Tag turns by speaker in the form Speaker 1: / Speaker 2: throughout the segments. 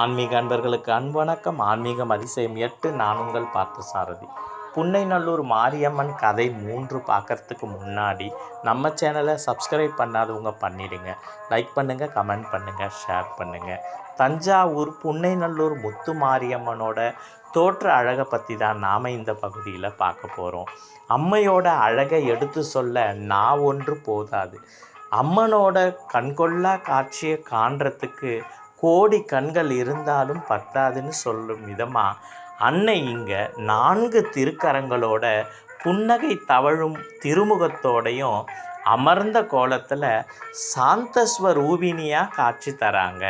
Speaker 1: ஆன்மீக அன்பர்களுக்கு அன்பணக்கம் ஆன்மீகம் அதிசயம் எட்டு நான் உங்கள் பார்த்த சாரதி. புன்னைநல்லூர் மாரியம்மன் கதை மூன்று பார்க்கறதுக்கு முன்னாடி நம்ம சேனலை சப்ஸ்கிரைப் பண்ணாதவங்க பண்ணிடுங்க. லைக் பண்ணுங்கள் கமெண்ட் பண்ணுங்கள் ஷேர் பண்ணுங்கள் தஞ்சாவூர் புன்னைநல்லூர் முத்து மாரியம்மனோட தோற்ற அழகை பற்றி தான் நாம் இந்த பகுதியில் பார்க்க போகிறோம் அம்மையோட அழகை எடுத்து சொல்ல நான் ஒன்று போதாது. அம்மனோட கண்கொள்ளா காட்சியை காண்றதுக்கு கோடி கண்கள் இருந்தாலும் பத்தாதுன்னு சொல்லும் விதமாக அன்னை இங்கே நான்கு திருக்கரங்களோட புன்னகை தவழும் திருமுகத்தோடையும் அமர்ந்த கோலத்தில் சாந்தஸ்வரூபினியாக காட்சி தராங்க.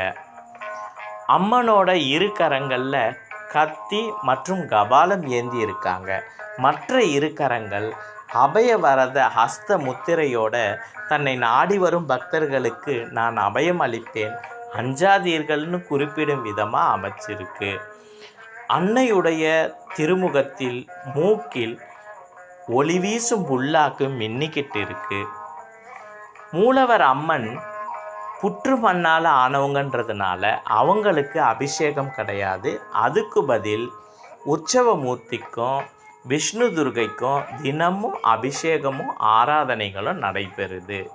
Speaker 1: அம்மனோட இரு கரங்களில் கத்தி மற்றும் கபாலம் ஏந்தி இருக்காங்க. மற்ற இரு கரங்கள் அபயவரத ஹஸ்த முத்திரையோட தன்னை நாடி வரும் பக்தர்களுக்கு நான் அபயம் அளிப்பேன். அஞ்சாதீர்கள்னு குறிப்பிடும் விதமாக அமைச்சிருக்கு. அன்னையுடைய திருமுகத்தில் மூக்கில் ஒளி வீசும் புல்லாக்கு மின்னிக்கிட்டு இருக்கு. மூலவர் அம்மன் புற்று மண்ணால் ஆனவங்கன்றதுனால அவங்களுக்கு அபிஷேகம் கிடையாது. அதுக்கு பதில் உற்சவ மூர்த்திக்கும் விஷ்ணு துர்கைக்கும் தினமும் அபிஷேகமும் ஆராதனைகளும் நடைபெறுது.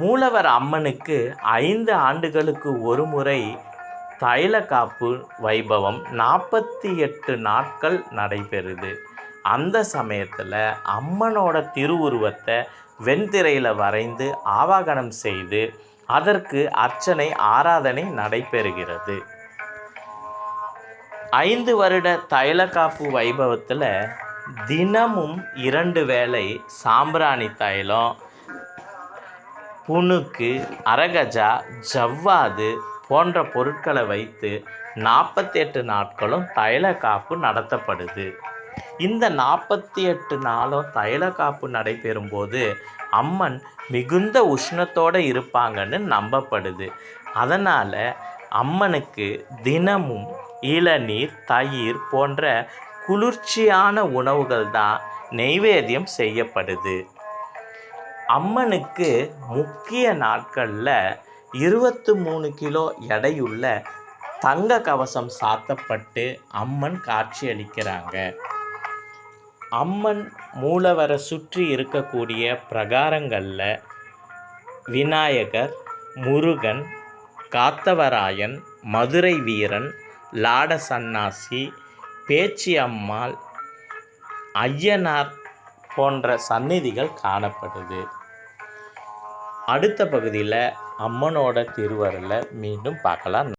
Speaker 1: மூலவர் அம்மனுக்கு ஐந்து ஆண்டுகளுக்கு ஒரு முறை தைலக்காப்பு வைபவம் நாற்பத்தி எட்டு நாட்கள் நடைபெறுது. அந்த சமயத்தில் அம்மனோட திருவுருவத்தை வெண்திரையில் வரைந்து ஆவாகனம் செய்து அதற்கு அர்ச்சனை ஆராதனை நடைபெறுகிறது. ஐந்து வருட தைலக்காப்பு வைபவத்தில் தினமும் இரண்டு வேளை சாம்பிராணி தைலம் புணுக்கு அரகஜா ஜவ்வாது போன்ற பொருட்களை வைத்து நாற்பத்தி எட்டு நாட்களும் தைலக்காப்பு நடத்தப்படுது. இந்த நாற்பத்தி எட்டு நாளும் தைலக்காப்பு நடைபெறும்போது அம்மன் மிகுந்த உஷ்ணத்தோடு இருப்பாங்கன்னு நம்பப்படுது. அதனால் அம்மனுக்கு தினமும் இளநீர் தயிர் போன்ற குளிர்ச்சியான உணவுகள் தான் நெய்வேத்தியம் செய்யப்படுது. அம்மனுக்கு முக்கிய நாட்களில் இருபத்து மூணு கிலோ எடையுள்ள தங்க கவசம் சாத்தப்பட்டு அம்மன் காட்சியளிக்கிறாங்க அம்மன் மூலவரை சுற்றி இருக்கக்கூடிய பிரகாரங்களில் விநாயகர் முருகன் காத்தவராயன் மதுரை வீரன் லாட சன்னாசி பேச்சி அம்மாள் ஐயனார் போன்ற சந்நிதிகள் காணப்படுது. அடுத்த பகுதியில் அம்மனோட திருவருளை மீண்டும் பார்க்கலாம்.